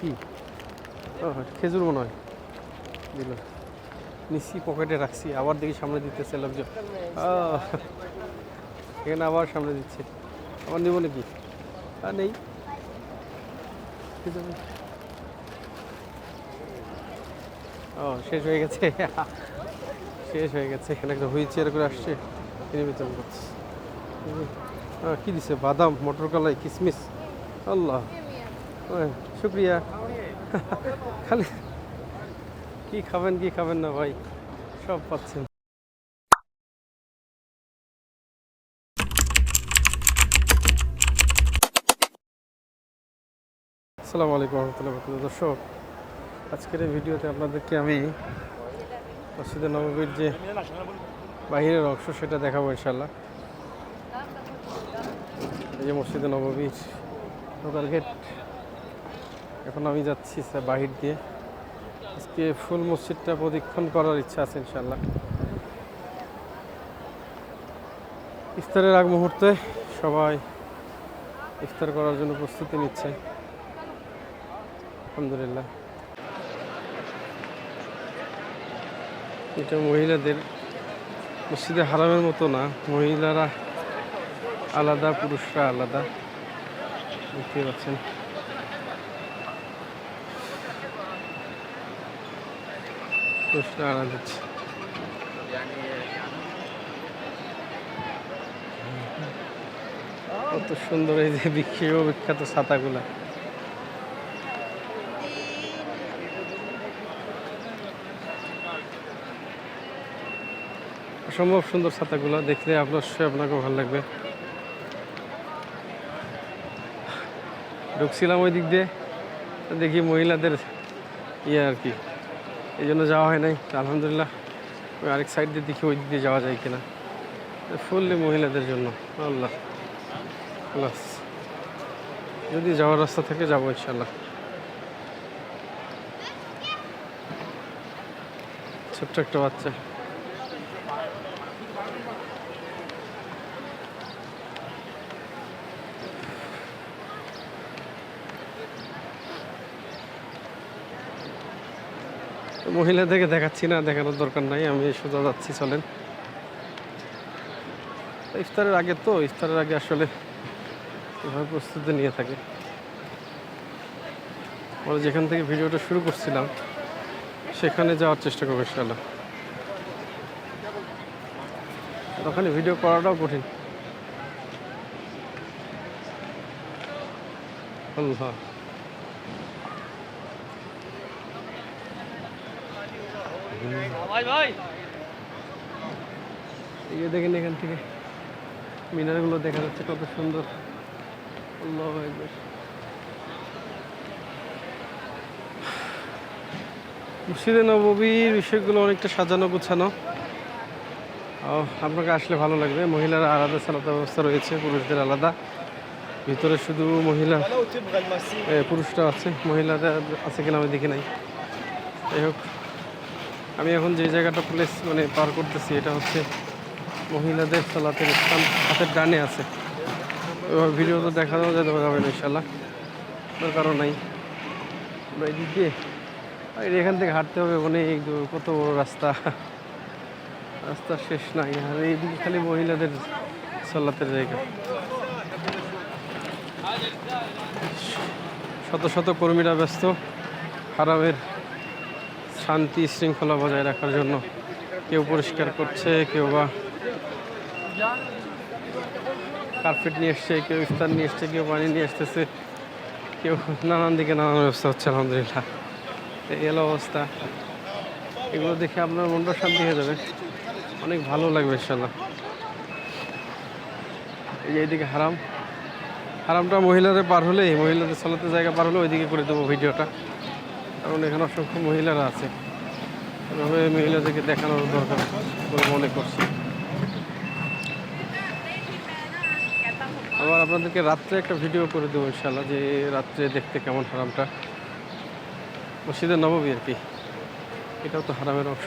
কি? খেজুর মনে হয়। দিল। নিচ্ছি, পকেটে রাখছি, আবার দেখি সামনে দিতেছে লোকজন। এখানে আবার সামনে দিচ্ছে। আবার নিব নাকি? আর নেই। ও, শেষ হয়ে গেছে। শেষ হয়ে গেছে। এখানে একটা হুইল চেয়ার করে আসছে। তিনি বিতরণ করছে। কি দিছে? বাদাম মটর কলাই কিশমিশ আল্লাহ। ওই, শুক্রিয়া খালি কি খাবেন কি খাবেন না ভাই? সব পাচ্ছেন। আসসালামু আলাইকুম রহমতুল্লাহ বরকাতুহ। দর্শক আজকের এই ভিডিওতে আপনাদেরকে আমি মসজিদে নববীর যে বাহিরের অংশ সেটা দেখাবো ইনশাল্লাহ এই যে মসজিদে নববীর ঢোকার গেট এখন আমি যাচ্ছি স্যার বাহির দিয়ে আজকে ফুল মসজিদটা প্রদীক্ষণ করার ইচ্ছা আছে ইনশাল্লাহ ইফতারের আগ মুহূর্তে সবাই ইফতার করার জন্য প্রস্তুতি নিচ্ছে। আলহামদুলিল্লাহ। এটা মহিলাদের মসজিদে হারামের মতো না, মহিলারা আলাদা, পুরুষরা আলাদা। দেখতে পাচ্ছেন। পুরুষরা আলাদা হচ্ছে। কত সুন্দর এই যে বিখ্যাত বিখ্যাত ছাতাগুলা। অসম্ভব সুন্দর ছাতাগুলো, দেখলে আপনার আপনাকে ভালো লাগবে। ঢুকছিলাম ওই দিক দিয়ে, দেখি মহিলাদের ইয়ে আর কি। এই জন্য যাওয়া হয় নাই। আলহামদুলিল্লাহ, ওই আরেক সাইড দিয়ে দেখি ওই দিক দিয়ে যাওয়া যায় কিনা। ফুললি মহিলাদের জন্য, আল্লাহ। আল্লাহ। যদি যাওয়ার রাস্তা থেকে, যাব ইনশাল্লাহ ছোট্ট একটা বাচ্চা। মহিলাদেরকে দেখাচ্ছি না, দেখানোর দরকার নাই, আমি সোজা যাচ্ছি, চলেন। ইফতারের আগে তো, ইফতারের আগে আসলে এভাবে প্রস্তুতি নিয়ে থাকে। আমরা যেখান থেকে ভিডিওটা শুরু করছিলাম, সেখানে যাওয়ার চেষ্টা করব ইনশাল্লাহ ওখানে ভিডিও করাটাও কঠিন। আল্লাহ। এই দেখেন এখান থেকে মিনারগুলো দেখা যাচ্ছে কত সুন্দর। আল্লাহু নববীর বিষয়গুলো অনেকটা সাজানো গোছানো। আপনাকে আসলে ভালো লাগবে। মহিলারা আলাদা সালাদা ব্যবস্থা রয়েছে পুরুষদের আলাদা। ভিতরে শুধু মহিলা এ, পুরুষরা আছে। মহিলারা আছে কিনা আমি দেখি নাই। যাই হোক আমি এখন যে জায়গাটা প্লেস মানে পার করতেছি, এটা হচ্ছে মহিলাদের সালাতের স্থান, হাতের ডানে আছে। এবার ভিডিও তো দেখা দেওয়া যেতে যাবে না ইনশাল্লাহ দরকারও নাই। আমরা এদিক দিয়ে এখান থেকে হাঁটতে হবে, অনেক দূর, কত বড় রাস্তা। রাস্তা শেষ নাই, আর এইদিকে খালি মহিলাদের সালাতের জায়গা। শত শত কর্মীরা ব্যস্ত, হারামের শান্তি শৃঙ্খলা বজায় রাখার জন্য কেউ পরিষ্কার করছে, কেউ বা কার্পেট নিয়ে এসছে, কেউ ইফতার নিয়ে এসছে, কেউ পানি নিয়ে আসতেছে, কেউ নানান দিকে নানান ব্যবস্থা হচ্ছে, আলহামদুলিল্লাহ। এলো অবস্থা। এগুলো দেখে আপনার মনটা শান্তি হয়ে যাবে। অনেক ভালো লাগবে ইনশাল্লাহ এই যে এইদিকে হারাম। হারামটা মহিলাদের পার হলেই, মহিলাদের চলাতে জায়গা পার হলে ওইদিকে করে দেবো ভিডিওটা। কারণ এখানে অসংখ্য মহিলারা আছে। এভাবে মহিলাদেরকে দেখানোর দরকার বলে মনে করছি। আবার আপনাদেরকে রাত্রে একটা ভিডিও করে দেবো ইনশাল্লাহ যে রাত্রে দেখতে কেমন হারামটা। মসজিদের নবমী আর কি। এটাও তো হারামের অংশ।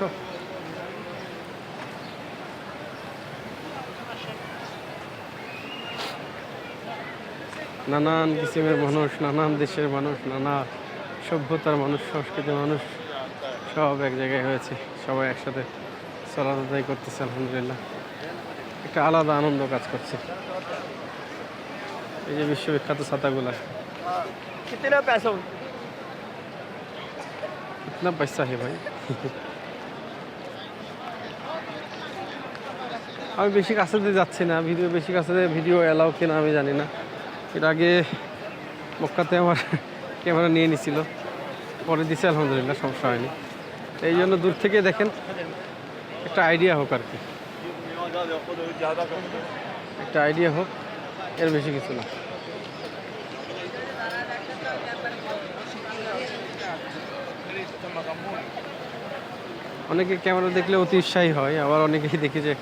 নানান কিসিমের মানুষ, নানান দেশের মানুষ, নানা সভ্যতার মানুষ সংস্কৃতির মানুষ সব এক জায়গায় হয়েছে। সবাই একসাথে চলাচলাই করতেছে আলহামদুলিল্লাহ। একটা আলাদা আনন্দ কাজ করছে। এই যে বিশ্ববিখ্যাত ছাতাগুলা। কিতনা পয়সা? হে ভাই? আমি বেশি কাছে দিয়ে যাচ্ছি না। ভিডিও বেশি কাছে দিয়ে ভিডিও অ্যালাউ কিনা আমি জানি না। এর আগে মক্কাতে আমার ক্যামেরা নিয়ে নিছিল। পরে দিছে, আলহামদুলিল্লাহ, সমস্যা হয়নি। এই জন্য দূর থেকে দেখেন, একটা আইডিয়া হোক আর কি। একটা আইডিয়া হোক, এর বেশি কিছু না। অনেকে ক্যামেরা দেখলে অতি উৎসাহী হয়, আবার অনেকেই দেখি যে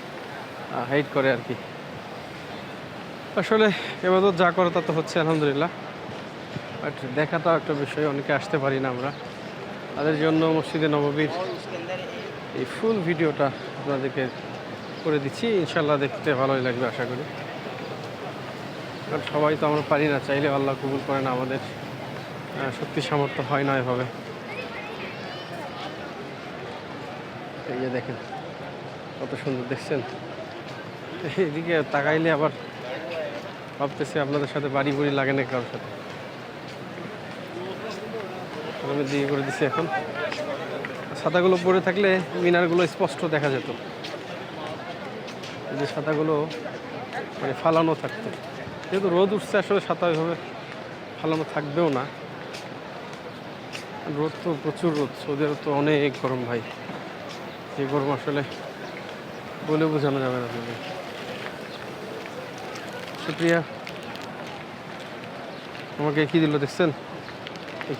হাইট করে আর কি। আসলে এবাদত যা করে তা তো হচ্ছে, আলহামদুলিল্লাহ। বাট দেখাটাও একটা বিষয়, অনেকে আসতে পারি না আমরা। তাদের জন্য মসজিদে নববীর এই ফুল ভিডিওটা আপনাদেরকে করে দিচ্ছি। ইনশাল্লাহ দেখতে ভালোই লাগবে, আশা করি। কারণ সবাই তো আমরা পারি না, চাইলে আল্লাহ কবুল করে না আমাদের শক্তি সামর্থ্য হয় না এভাবে। এই যে দেখেন, কত সুন্দর দেখছেন? এদিকে তাকাইলে আবার ভাবতেছি আপনাদের সাথে বাড়ি বুড়ি লাগে না কারোর সাথে। আমি দিয়ে করে দিছি এখন। ছাতাগুলো পরে থাকলে মিনারগুলো স্পষ্ট দেখা যেত। যে ছাতাগুলো মানে ফালানো থাকতো। যেহেতু রোদ উঠছে, আসলে ছাতা ওইভাবে ফালানো থাকবেও না। রোদ তো প্রচুর রোদ, সৌদি আরব তো অনেক গরম ভাই। যে গরম আসলে বলে বোঝানো যাবে না আপনাকে সুপ্রিয়া, আমাকে কি দিল দেখছেন?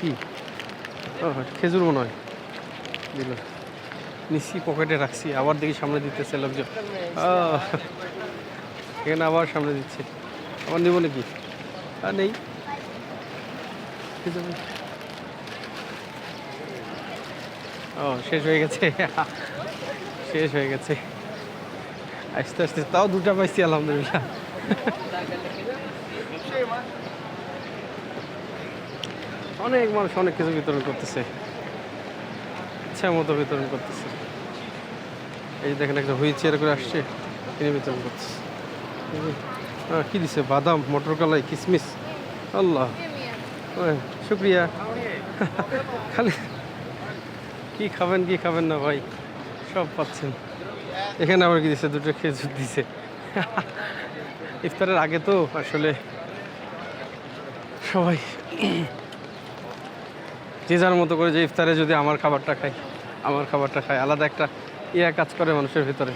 কি? খেজুর মনে হয়। দিল। নিচ্ছি পকেটে রাখছি, আবার দেখি সামনে দিতেছে লোকজন। এখানে আবার সামনে দিচ্ছে। আবার নেব নাকি? আর নেই। ও, শেষ হয়ে গেছে। শেষ হয়ে গেছে। আস্তে আস্তে, তাও দুটা পাইছি, আলহামদুলিল্লাহ। অনেক মানুষ অনেক কিছু বিতরণ করতেছে। ইচ্ছা মতো বিতরণ করতেছে। এই যে দেখেন একটা হুইল চেয়ার করে আসছে তিনি বিতরণ যে, কি দিছে? বাদাম মটর কলাই কিসমিস? আল্লাহ। শুক্রিয়া। খালি কি খাবেন কি খাবেন না ভাই? সব পাচ্ছেন। এখানে আবার কি দিছে? দুটো খেজুর দিছে। ইফতারের আগে তো আসলে সবাই যে যার মতো করে যে ইফতারে যদি আমার খাবারটা খাই আমার খাবারটা খাই আলাদা একটা ইয়া কাজ করে মানুষের ভিতরে।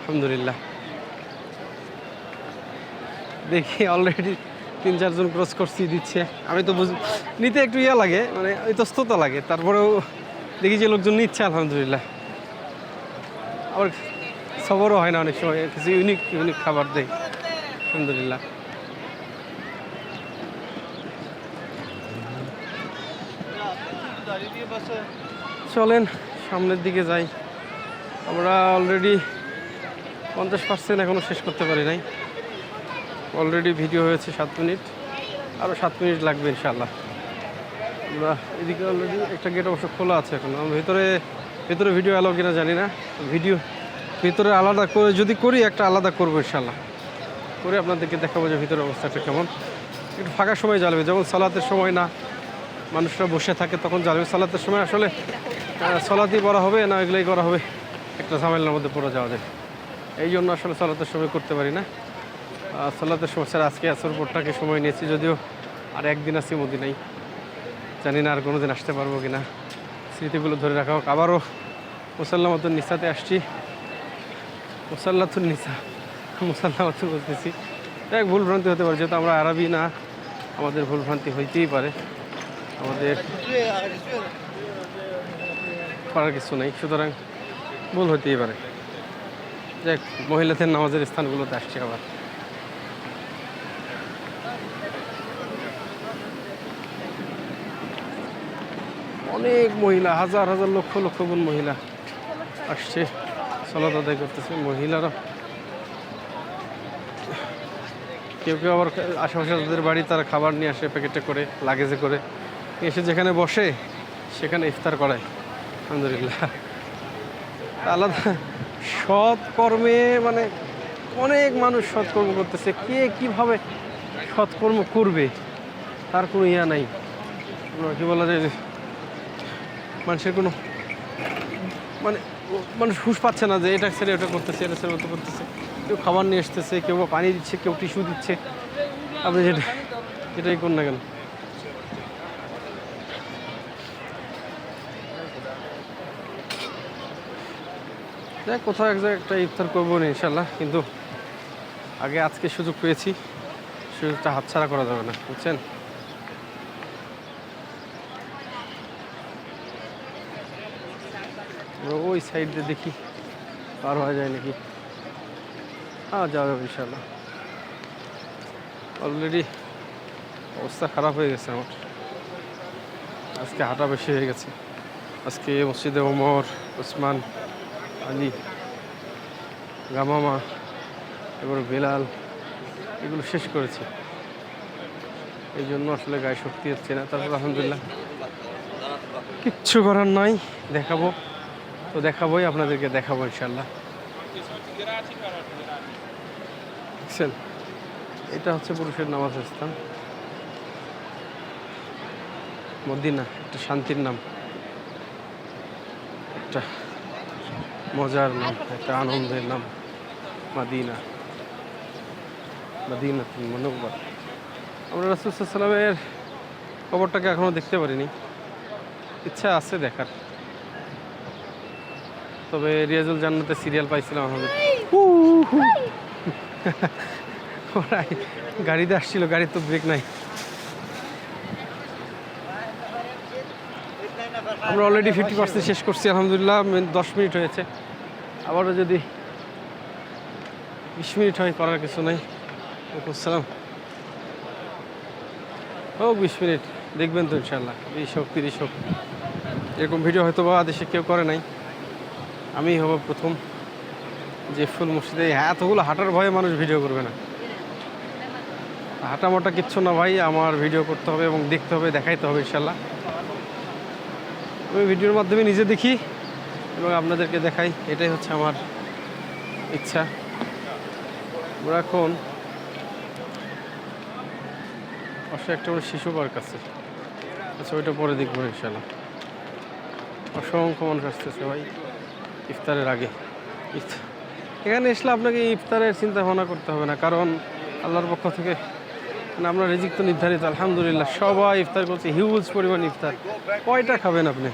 আলহামদুলিল্লাহ। দেখি অলরেডি তিন চারজন ক্রস করছি, দিচ্ছে। আমি তো বুঝ নিতে একটু ইয়া লাগে মানে ইতস্ততা লাগে। তারপরেও দেখি যে লোকজন নিচ্ছে, আলহামদুলিল্লাহ। আবার সবরও হয় না অনেক সময়, কিছু ইউনিক ইউনিক খাবার দেয়। আলহামদুলিল্লাহ। চলেন, সামনের দিকে যাই। আমরা অলরেডি পঞ্চাশ পার্সেন্ট এখনও শেষ করতে পারি নাই। অলরেডি ভিডিও হয়েছে সাত মিনিট। আরও সাত মিনিট লাগবে ইনশাল্লাহ আমরা এদিকে অলরেডি একটা গেট অবশ্য খোলা আছে এখন। আমরা ভিতরে, ভেতরে ভিডিও অ্যালাউ কিনা জানি না। ভিডিও ভিতরে আলাদা করে, যদি করি একটা আলাদা করব ইনশাল্লাহ করে আপনাদেরকে দেখাবো যে ভিতরে অবস্থাটা কেমন। একটু ফাঁকা সময় জ্বালবে যেমন সালাতের সময় না, মানুষরা বসে থাকে, তখন জ্বালবে সালাতের সময় আসলে সলাতেই করা হবে, না এগুলোই করা হবে? একটা ঝামেলার মধ্যে পড়ে যাওয়া যায়। এই জন্য আসলে সালাতের সময় করতে পারি না। সালাতের সময়, স্যার, আজকে আসর পরটাকে সময় নিয়েছি যদিও আর একদিন আছি মদিনাই জানি না আর কোনো দিন আসতে পারব কি না স্মৃতিগুলো ধরে রাখা হোক। আবারও মুসাল্লামতুন নিসাতে আসছি। মুসাল্লাতুন নিসা, মুসাল্লামতুন বলতেছি। এক ভুল ভ্রান্তি হতে পারে, যেহেতু আমরা আরবি না, আমাদের ভুল ভ্রান্তি হইতেই পারে। আমাদের করার কিছু নেই। সুতরাং ভুল হতেই পারে। যাক, মহিলাদের নামাজের স্থানগুলোতে আসছে আবার। অনেক মহিলা, হাজার হাজার লক্ষ লক্ষ গুণ মহিলা আসছে, সলাত আদায় করতেছে। মহিলারা কেউ কেউ আবার আশেপাশে তাদের বাড়ি তারা খাবার নিয়ে আসে, প্যাকেটে করে, লাগেজে করে। এসে যেখানে বসে, সেখানে ইফতার করায়। আলহামদুলিল্লাহ। আলাদা সৎ কর্মে মানে অনেক মানুষ সৎকর্ম করতেছে। কে কীভাবে সৎকর্ম করবে, তার কোনো ইয়া নাই। কি বলা যায় যে, মানুষের কোনো মানে মানুষ হুশ পাচ্ছে না যে, এটা ছেড়ে ওটা করতেছে, এটা ছেড়ে ওটা করতেছে। কেউ খাবার নিয়ে আসতেছে, কেউ পানি দিচ্ছে, কেউ টিস্যু দিচ্ছে। আপনি যেটা এটাই করুন না কেন। দেখ কোথাও এক জায়গায় একটা ইফতার করব না ইনশাল্লাহ কিন্তু আগে আজকে সুযোগ পেয়েছি, সুযোগটা হাতছাড়া করা যাবে না, বুঝছেন? ওই সাইড দিয়ে দেখি, পার হওয়া যায় নাকি? হ্যাঁ যাওয়া যাবে ইনশাল্লাহ অলরেডি অবস্থা খারাপ হয়ে গেছে আমার। আজকে হাঁটা বেশি হয়ে গেছে। আজকে মসজিদে ওমর, ওসমান আলী গামামা এবার বেলাল, এগুলো শেষ করেছে। এই জন্য আসলে গায়ে শক্তি হচ্ছে না। তারপর আলহামদুলিল্লাহ। কিচ্ছু করার নাই, দেখাবো। তো দেখাবোই, আপনাদেরকে দেখাবো ইনশাল্লাহ দেখছেন? এটা হচ্ছে পুরুষের নামাজ স্থান। মদিনা, একটা শান্তির নাম। একটা মজার নাম একটা আনন্দের নাম মাদিনা। মাদিনা মনোবর আমরা রাসুলসাল্লামের খবরটাকে এখনও দেখতে পারিনি। ইচ্ছা আছে দেখার। তবে রিয়াজুল জান্নাতে সিরিয়াল পাইছিলাম আমাদের ওরাই গাড়িতে আসছিল গাড়ির তো ব্রেক নাই। আমরা অলরেডি ফিফটি পার্সেন্ট শেষ করছি, আলহামদুলিল্লাহ দশ মিনিট হয়েছে। আবারও যদি বিশ মিনিট হয়, করার কিছু নাই। আসসালাম। হোক বিশ মিনিট। দেখবেন তো ইনশাল্লাহ বিশ হোক, তিরিশ হোক। এরকম ভিডিও হয়তো বা দেশে কেউ করে নাই। আমি হব প্রথম। যে ফুল মসজিদে, এতগুলো হাঁটার ভয়ে মানুষ ভিডিও করবে না। হাঁটা মোটা কিচ্ছু না ভাই, আমার ভিডিও করতে হবে এবং দেখতে হবে, দেখাইতে হবে ইনশাল্লাহ আমি ভিডিওর মাধ্যমে নিজে দেখি এবং আপনাদেরকে দেখাই। এটাই হচ্ছে আমার ইচ্ছা। আমরা এখন পাশে একটা করে শিশু পার্ক আছে। আচ্ছা ওইটা পরে দেখব ইনশাল্লাহ অসংখ্য মানুষ আসতেছে ভাই ইফতারের আগে। এখানে এসলে আপনাকে ইফতারের চিন্তা ভাবনা করতে হবে না, কারণ আল্লাহর পক্ষ থেকে আমরা রিজিক তো নির্ধারিত, আলহামদুলিল্লাহ। সবাই ইফতার করছে হিউজ পরিমাণ ইফতার। কয়টা খাবেন আপনি?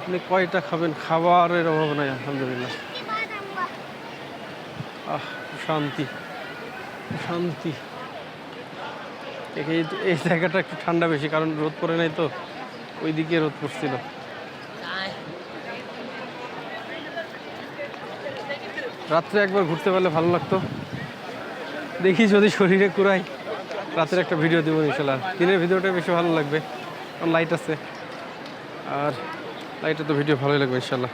আপনি কয়টা খাবেন? খাবারের অভাব নাই, আলহামদুলিল্লাহ। আহ, শান্তি। শান্তি। এই এই জায়গাটা একটু ঠান্ডা বেশি, কারণ রোদ পড়ে নাই তো। ওইদিকে রোদ পড়ছিল। রাত্রে একবার ঘুরতে পারলে ভালো লাগতো। দেখি যদি শরীরে কুড়াই, রাতের একটা ভিডিও দেবো ইনশাল্লাহ। দিনের ভিডিওটা বেশি ভালো লাগবে। কারণ লাইট আছে। আর লাইটে তো ভিডিও ভালোই লাগবে ইনশাল্লাহ।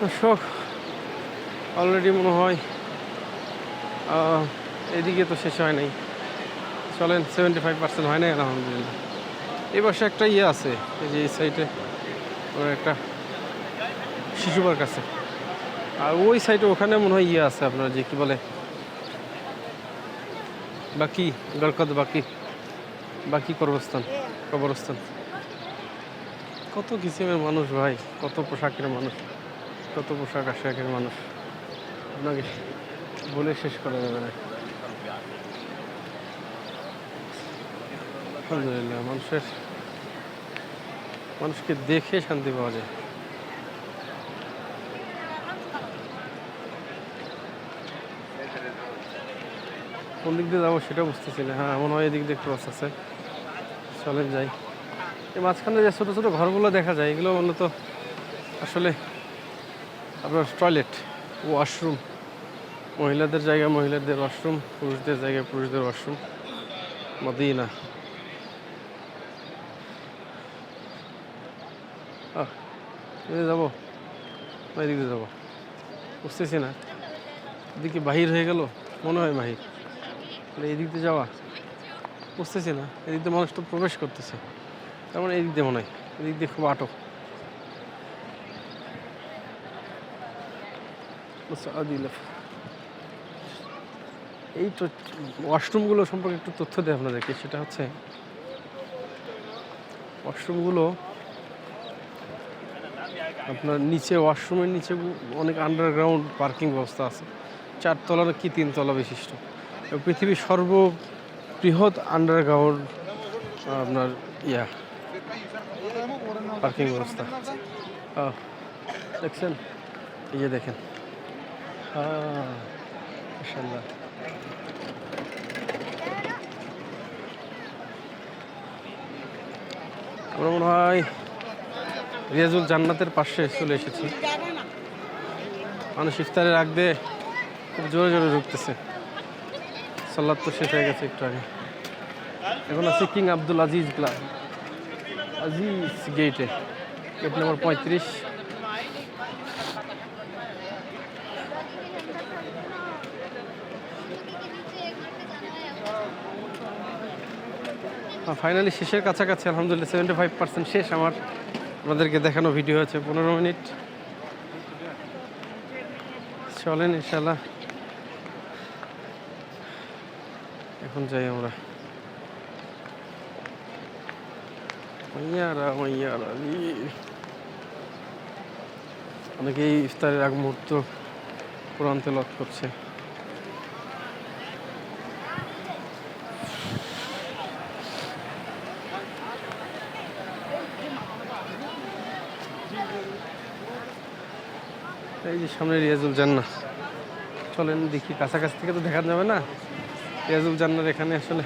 দর্শক অলরেডি মনে হয় এদিকে তো শেষ হয় নাই। চলেন সেভেন্টি ফাইভ পার্সেন্ট হয় নাই, আলহামদুলিল্লাহ। এই পাশে একটা ইয়ে আছে, এই যে এই সাইডে ওর একটা শিশু পার্ক আছে। আর ওই সাইডে ওখানে মনে হয় ইয়ে আছে আপনার, যে কি বলে? বাকি, গড়কদ বাকি বাকি কবরস্থান কবরস্থান। কত কিসিমের মানুষ ভাই, কত পোশাকের মানুষ, কত পোশাক আশাকের মানুষ। আপনাকে বলে শেষ করা যাবে না। আলহামদুলিল্লাহ, মানুষের মানুষকে দেখে শান্তি পাওয়া যায়। কোন দিক দিয়ে যাব সেটা বুঝতেছি না। হ্যাঁ মনে হয় এদিক দিয়ে ক্রস আছে। চলেন যাই। এই মাঝখানে যে ছোটো ছোটো ঘরগুলো দেখা যায়, এগুলো মূলত আসলে আপনার টয়লেট ওয়াশরুম মহিলাদের জায়গায় মহিলাদের ওয়াশরুম পুরুষদের জায়গায় পুরুষদের ওয়াশরুম মদিনা আহ, এদিকে যাব। এদিকে যাব। বুঝতেছি না। এদিকে বাহির হয়ে গেল। মনে হয় বাহির। এদিক দিয়ে যাওয়া। বুঝতেছি না। এদিক দিয়ে মানুষ তো প্রবেশ করতেছে। তার মানে এদিক দিয়ে মনে হয়। এদিক দিয়ে খুব আটক। আদিল এই তো ওয়াশরুমগুলো সম্পর্কে একটু তথ্য দেয় আপনাদেরকে। সেটা হচ্ছে, ওয়াশরুমগুলো আপনার নিচে ওয়াশরুমের নিচে অনেক আন্ডারগ্রাউন্ড পার্কিং ব্যবস্থা আছে। চারতলা কি তিনতলা বিশিষ্ট। পৃথিবীর সর্ববৃহৎ আন্ডারগ্রাউন্ড আপনার ইয়া পার্কিং ব্যবস্থা। দেখছেন? এই যে দেখেন। আমরা মনে হয় রিয়াজুল জান্নাতের পাশে চলে এসেছি। মানুষ ইফতারের আগ দিয়ে খুব জোরে জোরে ঢুকতেছে। সাল্লাদ তো শেষ হয়ে গেছে একটু আগে। এখন আছে king Abdul Aziz club Aziz গেটে গেট নম্বর পঁয়ত্রিশ। ফাইনালি শেষের কাছাকাছি, আলহামদুলিল্লাহ সেভেন্টি ফাইভ পার্সেন্ট শেষ আমার। আপনাদেরকে দেখানো ভিডিও আছে, পনেরো মিনিট। চলেন ইনশাল্লাহ এখন যাই আমরা। মাইয়ারা মাইয়ারা। অনেকেই ইফতারের আগ মুহূর্ত কোরআন তেলাওয়াত করছে। এই যে সামনে রিয়াজুল জান্না চলেন দেখি কাছাকাছি থেকে তো দেখা যাবে না। রিয়াজুল জান্নার এখানে আসলে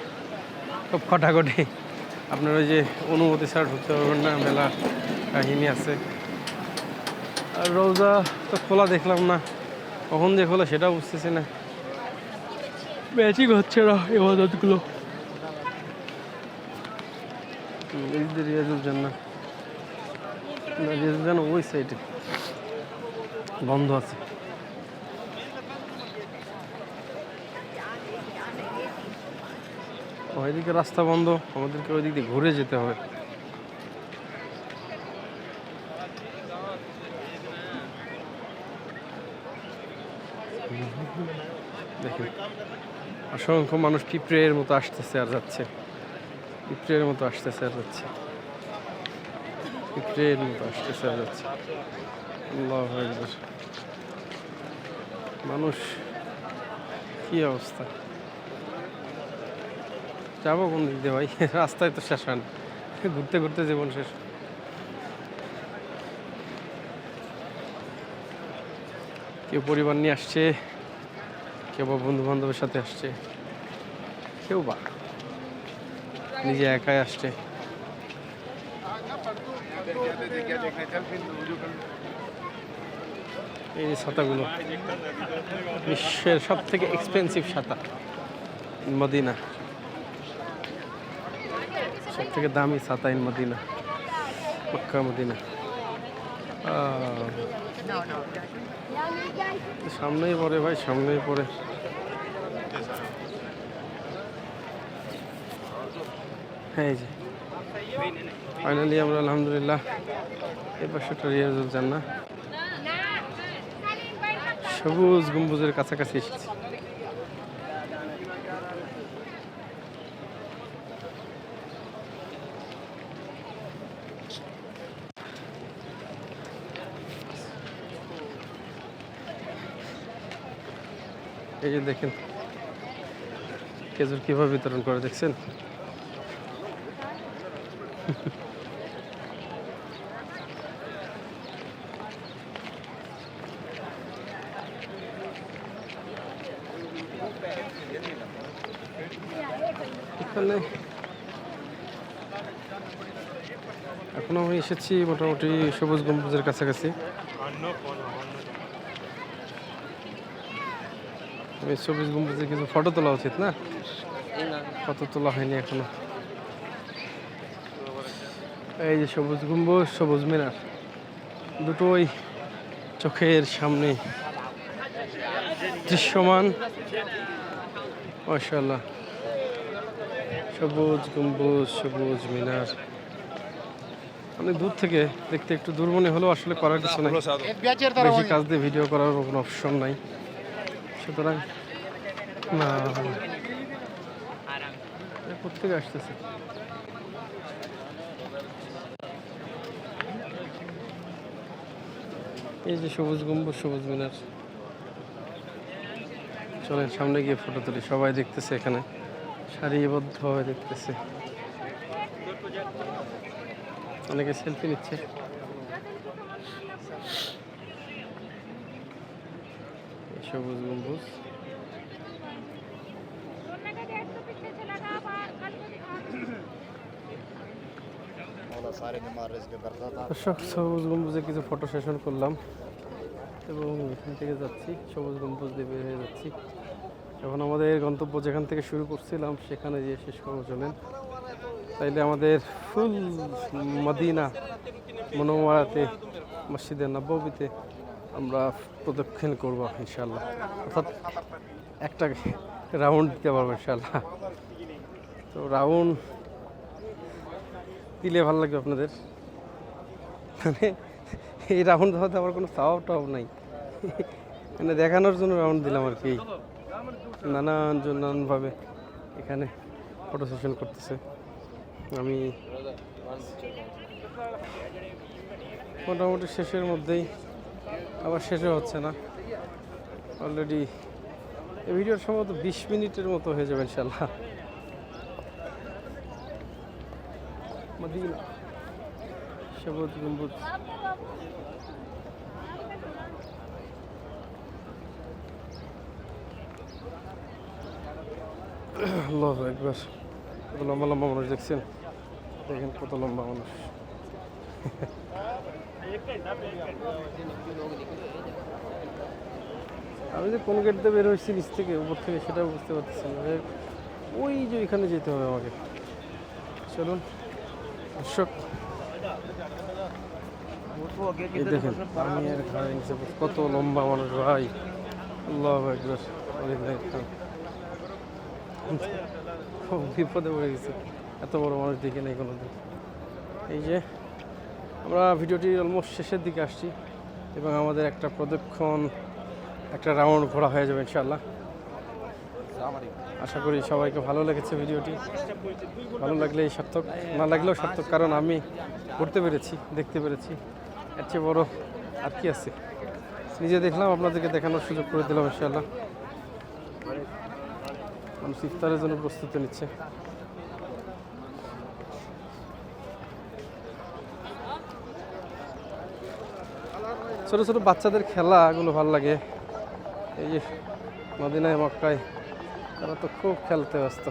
খুব খটাখটি। আপনার ওই যে অনুমতি ছাড়া ঢুকতে পারবেন না মেলা কাহিনী আছে। আর রোজা তো খোলা দেখলাম না। কখন যে খোলা সেটাও বুঝতেছি না। ম্যাচিং হচ্ছে না এবাদতগুলো হুম, এই যে রিয়াজুল জান্না রিয়াজুল জান্না ওই সাইডে বন্ধ আছে। ওইদিকে রাস্তা বন্ধ। আমাদেরকে ওইদিক দিয়ে ঘুরে যেতে হবে। দেখুন, অসংখ্য মানুষ পিঁপড়ের মতো আসতেছে আর যাচ্ছে। পিঁপড়ের মতো আসতেছে আর যাচ্ছে। পিঁপড়ের মতো আসতেছে আর যাচ্ছে। আল্লাহ মানুষ কি অবস্থা যাব কোন দিক দিয়ে ভাই রাস্তায় তো শেষ হয় না ঘুরতে ঘুরতে জীবন শেষ কেউ পরিবার নিয়ে আসছে কেউ বা বন্ধু বান্ধবের সাথে আসছে কেউ বা নিজে একাই আসছে এই ছাতাগুলো, বিশ্বের সব থেকে এক্সপেন্সিভ ছাতা, মদিনা। সব থেকে দামি ছাতা ইন মদিনা, মক্কা মদিনা। সামনেই পড়ে ভাই, সামনেই পড়ে। হ্যাঁ যে ফাইনালি আমরা, আলহামদুলিল্লাহ এ পাশেটা রিয়াজুল জান্না সবুজ গম্বুজের কাছাকাছি এসেছি। এই যে দেখেন খেজুর কীভাবে বিতরণ করে দেখছেন? এখানে। এখনও আমি এসেছি মোটামুটি সবুজ গম্বুজের কাছাকাছি। সবুজ গম্বুজের কিছু ফটো তোলা উচিত না? ফটো তোলা হয়নি এখনও। এই যে সবুজ গম্বুজ, সবুজ মিনার। দুটোই চোখের সামনে দৃশ্যমান। মাশাল্লাহ সবুজ গম্বুজ সবুজ মিনার। অনেক দূর থেকে দেখতে একটু দূর মনে হলেও আসলে করার কিছু নাই। বেশি কাজ দিয়ে ভিডিও করার কোনো অপশন নাই। সুতরাং না। কোথেকে আসতেছে? এই যে সবুজ গম্বুজ সবুজ মিনার। চলেন সামনে গিয়ে ফটো তুলি। সবাই দেখতেছে এখানে। সারিবদ্ধ হয়ে দেখতেছে। অনেকে সেলফি নিচ্ছে। সবুজ গম্বুজ। সবুজ গম্বুজে কিছু ফটো সেশন করলাম। এবং এখান থেকে যাচ্ছি। সবুজ গম্বুজ দিয়ে বের হয়ে যাচ্ছি। এখন আমাদের গন্তব্য যেখান থেকে শুরু করছিলাম, সেখানে গিয়ে শেষ করব চলেন। তাইলে আমাদের ফুল মদিনা মনোমারাতে মসজিদে নব্বীতে আমরা প্রদক্ষিণ করব ইনশাল্লাহ অর্থাৎ একটা রাউন্ড দিতে পারব ইনশাল্লাহ তো রাউন্ড দিলে ভালো লাগবে আপনাদের। মানে এই রাউন্ড দেওয়াতে আমার কোনো সাওয়াব টাওয়াব নাই। মানে দেখানোর জন্য রাউন্ড দিলাম আর কি। নানান জন নানানভাবে এখানে ফটো সেশন করতেছে। আমি মোটামুটি শেষের মধ্যেই, আবার শেষও হচ্ছে না। অলরেডি এই ভিডিওর সম্ভবত বিশ মিনিটের মতো হয়ে যাবে ইনশাল্লাহ সবুজ গম্বুজ। আল্লাহ একবার। কত লম্বা লম্বা মানুষ দেখছেন? দেখেন কত লম্বা মানুষ। আমি যে কোন গেট দিয়ে বের হয়েছি নিচ থেকে, উপর থেকে, সেটাও বুঝতে পারতেছি না। ওই যে ওইখানে যেতে হবে আমাকে। চলুন, দর্শক। দেখেন, আমি আর কত লম্বা মানুষ, ভাই। আল্লাহ একবার খুব বিপদে পড়ে গেছে। এত বড় মানুষ দেখি নাই কোনো দিন এই যে, আমরা ভিডিওটি অলমোস্ট শেষের দিকে আসছি এবং আমাদের একটা প্রদক্ষণ, একটা রাউন্ড ঘোরা হয়ে যাবে ইনশাল্লাহ আশা করি সবাইকে ভালো লেগেছে ভিডিওটি। ভালো লাগলে এই সার্থক, না লাগলেও সার্থক, কারণ আমি করতে পেরেছি, দেখতে পেরেছি। এর চেয়ে বড় আর কি আছে? নিজে দেখলাম, আপনাদেরকে দেখানোর সুযোগ করে দিলাম ইনশাল্লাহ মানুষ ইফতারের জন্য প্রস্তুতি নিচ্ছে। ছোট ছোট বাচ্চাদের খেলাগুলো ভালো লাগে। এই মদিনায়, মক্কায়, তারা তো খুব খেলতে ব্যস্ত।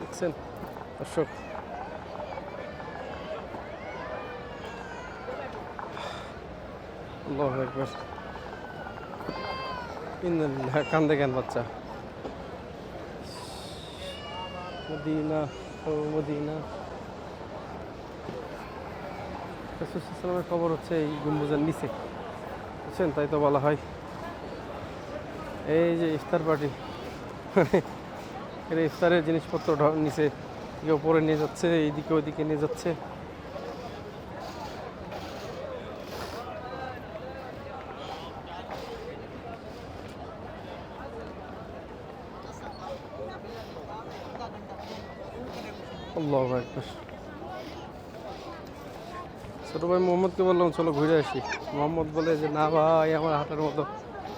দেখছেন? দর্শক। আল্লাহু আকবার। কান্দে কেন বাচ্চা? মদিনা, ও মদিনা। রাসূলের খবর হচ্ছে এই গম্বুজের নিচে। বুঝছেন? তাই তো বলা হয়। এই যে ইফতার পার্টি এর ইফতারের জিনিসপত্র নিচে থেকে উপরে নিয়ে যাচ্ছে, এইদিকে ওইদিকে নিয়ে যাচ্ছে। আল্লাহ একবার ছোট ভাই মোহাম্মদকে বললাম, চলো ঘুরে আসি। মোহাম্মদ বলে যে, না ভাই, আমার হাতের মতো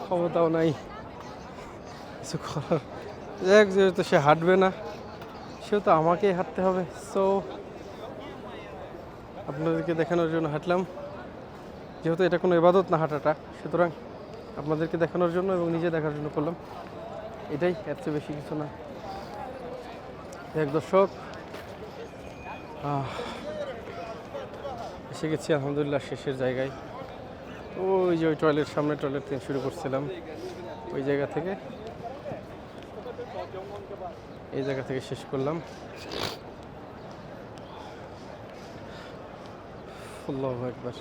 ক্ষমতাও নাই। কিছু করার যাক যেহেতু সে হাঁটবে না সেহেতু আমাকেই হাঁটতে হবে। সো আপনাদেরকে দেখানোর জন্য হাঁটলাম। যেহেতু এটা কোনো এবাদত না হাঁটাটা, সুতরাং আপনাদেরকে দেখানোর জন্য এবং নিজে দেখার জন্য করলাম। এটাই, এর চেয়ে বেশি কিছু না। এক দর্শক এসে গেছি, আলহামদুলিল্লাহ, শেষের জায়গায়। ওই যে ওই টয়লেট সামনে টয়লেট থেকে শুরু করছিলাম। ওই জায়গা থেকে, এই জায়গা থেকে শেষ করলাম। একবার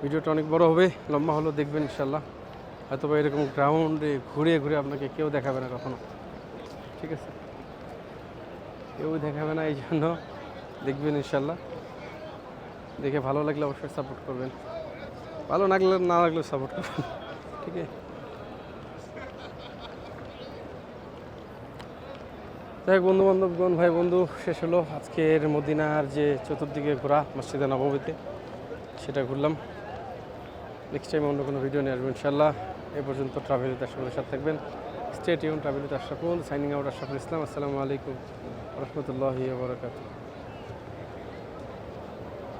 ভিডিওটা অনেক বড় হবে, লম্বা হলো দেখবেন ইনশাল্লাহ হয়তো এরকম গ্রাউন্ডে ঘুরে ঘুরে আপনাকে কেউ দেখাবে না কখনো। ঠিক আছে? কেউ দেখাবে না, এই জন্য দেখবেন ইনশাল্লাহ। দেখে ভালো লাগলে অবশ্যই সাপোর্ট করবেন। ভালো লাগলে, না লাগলে সাপোর্ট করবেন। ঠিক আছে? যাই বন্ধু বান্ধবগণ ভাই বন্ধু শেষ হলো আজকের মদিনার যে চতুর্দিকে ঘোরা মসজিদে নবমীতে। সেটা ঘুরলাম। নেক্সট টাইম অন্য কোনো ভিডিও নিয়ে আসব ইনশাল্লাহ। এ পর্যন্ত ট্রাভেল উইথ আশরাফের সাথে থাকবেন। State Yoon travel Ashraful signing out Ashraful Islam আসসালামু আলাইকুম রহমতুল্লাহি বারকাতুহ